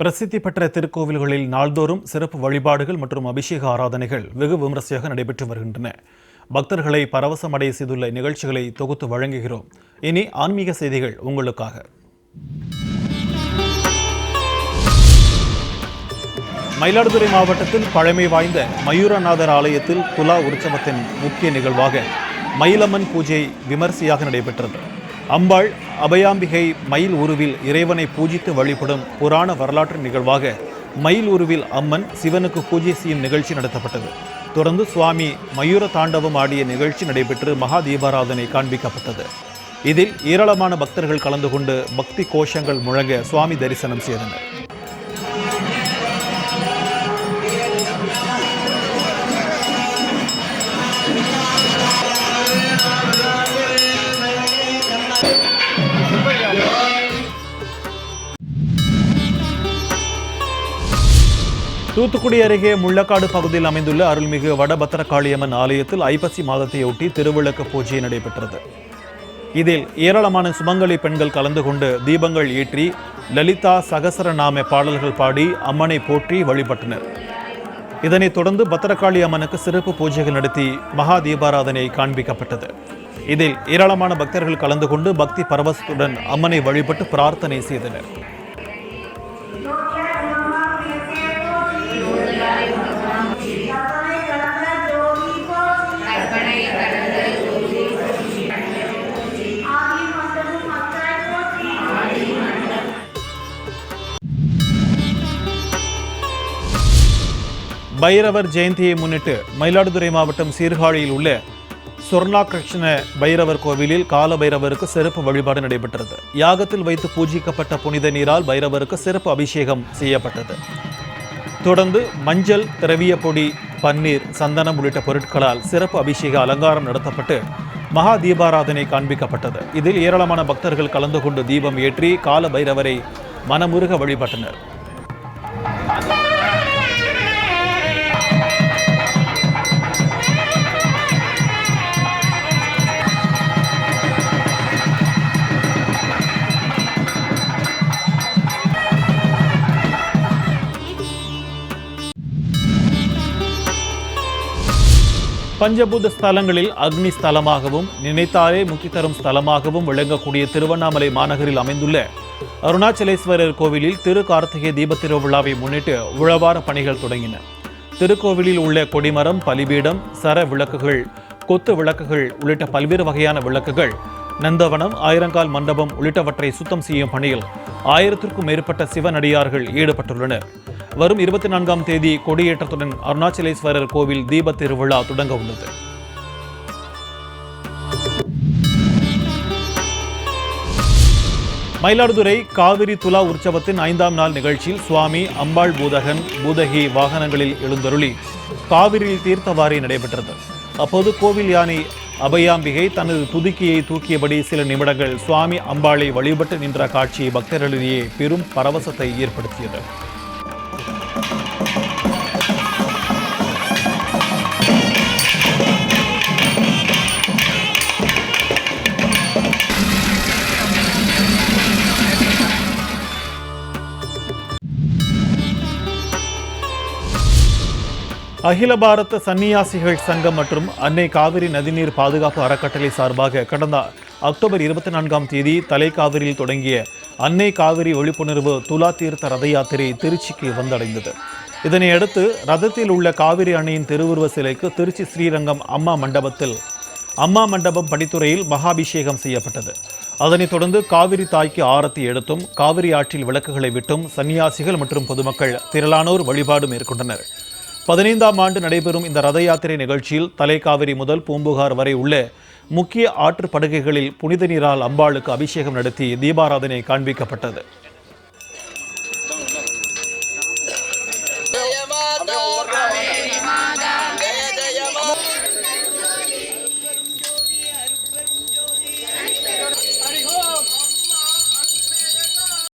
பிரசித்தி பெற்ற திருக்கோவில்களில் நாள்தோறும் சிறப்பு வழிபாடுகள் மற்றும் அபிஷேக ஆராதனைகள் வெகு விமரிசையாக நடைபெற்று வருகின்றன. பக்தர்களை பரவசமடைய செய்துள்ள நிகழ்ச்சிகளை தொகுத்து வழங்குகிறோம். இனி ஆன்மீக செய்திகள் உங்களுக்காக. மயிலாடுதுறை மாவட்டத்தில் பழமை வாய்ந்த மயூரநாதர் ஆலயத்தில் துலா உற்சவத்தின் முக்கிய நிகழ்வாக மயிலம்மன் பூஜை விமர்சையாக நடைபெற்றது. அம்பாள் அபயாம்பிகை மயில் உருவில் இறைவனை பூஜித்து வழிபடும் புராண வரலாற்று நிகழ்வாக மயில் உருவில் அம்மன் சிவனுக்கு பூஜை செய்யும் நிகழ்ச்சி நடத்தப்பட்டது. தொடர்ந்து சுவாமி மயூர தாண்டவம் ஆடிய நிகழ்ச்சி நடைபெற்று மகா தீபாராதனை காண்பிக்கப்பட்டது. இதில் ஏராளமான பக்தர்கள் கலந்து கொண்டு பக்தி கோஷங்கள் முழங்க சுவாமி தரிசனம் செய்தனர். தூத்துக்குடி அருகே முள்ளக்காடு பகுதியில் அமைந்துள்ள அருள்மிகு வடபத்திரகாளியம்மன் ஆலயத்தில் ஐப்பசி மாதத்தையொட்டி திருவிளக்கு பூஜை நடைபெற்றது. இதில் ஏராளமான சுமங்கலி பெண்கள் கலந்து கொண்டு தீபங்கள் ஏற்றி லலிதா சகசரநாம பாடல்கள் பாடி அம்மனை போற்றி வழிபட்டனர். இதனைத் தொடர்ந்து பத்திரகாளி அம்மனுக்கு சிறப்பு பூஜைகள் நடத்தி மகா தீபாராதனை காண்பிக்கப்பட்டது. இதில் ஏராளமான பக்தர்கள் கலந்து கொண்டு பக்தி பரவசத்துடன் அம்மனை வழிபட்டு பிரார்த்தனை செய்தனர். பைரவர் ஜெயந்தியை முன்னிட்டு மயிலாடுதுறை மாவட்டம் சீர்காழியில் உள்ள சொர்ணாகிருஷ்ண பைரவர் கோவிலில் கால பைரவருக்கு சிறப்பு வழிபாடு நடைபெற்றது. யாகத்தில் வைத்து பூஜிக்கப்பட்ட புனித நீரால் பைரவருக்கு சிறப்பு அபிஷேகம் செய்யப்பட்டது. தொடர்ந்து மஞ்சள் திரவிய பொடி பன்னீர் சந்தனம் உள்ளிட்ட பொருட்களால் சிறப்பு அபிஷேக அலங்காரம் நடத்தப்பட்டு மகா தீபாராதனை காண்பிக்கப்பட்டது. இதில் ஏராளமான பக்தர்கள் கலந்து கொண்டு தீபம் ஏற்றி கால பைரவரை மனமுருக வழிபட்டனர். பஞ்சபூத ஸ்தலங்களில் அக்னி ஸ்தலமாகவும் நினைத்தாலே முக்தி தரும் ஸ்தலமாகவும் விளங்கக்கூடிய திருவண்ணாமலை மாநகரில் அமைந்துள்ள அருணாச்சலேஸ்வரர் கோவிலில் திரு கார்த்திகை தீபத் திருவிழாவை முன்னிட்டு உழவார பணிகள் தொடங்கின. திருக்கோவிலில் உள்ள கொடிமரம் பலிபீடம் சர விளக்குகள் கொத்து விளக்குகள் உள்ளிட்ட பல்வேறு வகையான விளக்குகள் நந்தவனம் ஆயிரங்கால் மண்டபம் உள்ளிட்டவற்றை சுத்தம் செய்யும் பணியில் ஆயிரத்திற்கும் மேற்பட்ட சிவனடியார்கள் ஈடுபட்டுள்ளனர். வரும் இருபத்தி நான்காம் தேதி கொடியேற்றத்துடன் அருணாச்சலேஸ்வரர் கோவில் தீப திருவிழா தொடங்க உள்ளது. மயிலாடுதுறை காவிரி துலா உற்சவத்தின் ஐந்தாம் நாள் நிகழ்ச்சியில் சுவாமி அம்பாள் பூதகன் பூதகி வாகனங்களில் எழுந்தருளி காவிரியில் தீர்த்தவாரி நடைபெற்றது. அப்போது கோவில் யானை அபயாம்பிகை தனது துதுக்கியை தூக்கியபடி சில நிமிடங்கள் சுவாமி அம்பாளை வழிபட்டு நின்ற காட்சி பக்தர்களிடையே பெரும் பரவசத்தை ஏற்படுத்தியது. அகில பாரத சன்னியாசிகள் சங்கம் மற்றும் அன்னை காவிரி நதிநீர் பாதுகாப்பு அறக்கட்டளை சார்பாக கடந்த அக்டோபர் இருபத்தி நான்காம் தேதி தலைக்காவிரியில் தொடங்கிய அன்னை காவிரி விழிப்புணர்வு துலா தீர்த்த ரத யாத்திரை திருச்சிக்கு வந்தடைந்தது. இதனையடுத்து ரதத்தில் உள்ள காவிரி அணையின் திருவுருவ சிலைக்கு திருச்சி ஸ்ரீரங்கம் அம்மா மண்டபத்தில் அம்மா மண்டபம் படித்துறையில் மகாபிஷேகம் செய்யப்பட்டது. அதனைத் தொடர்ந்து காவிரி தாய்க்கு ஆரத்தி எடுத்தும் காவிரி ஆற்றில் விளக்குகளை விட்டும் சன்னியாசிகள் மற்றும் பொதுமக்கள் திரளானோர் வழிபாடு மேற்கொண்டனர். பதினைந்தாம் ஆண்டு நடைபெறும் இந்த ரத யாத்திரை நிகழ்ச்சியில் தலைக்காவிரி முதல் பூம்புகார் வரை உள்ள முக்கிய ஆற்று படுகைகளில் புனித நீரால் அம்பாளுக்கு அபிஷேகம் நடத்தி தீபாராதனை காண்பிக்கப்பட்டது.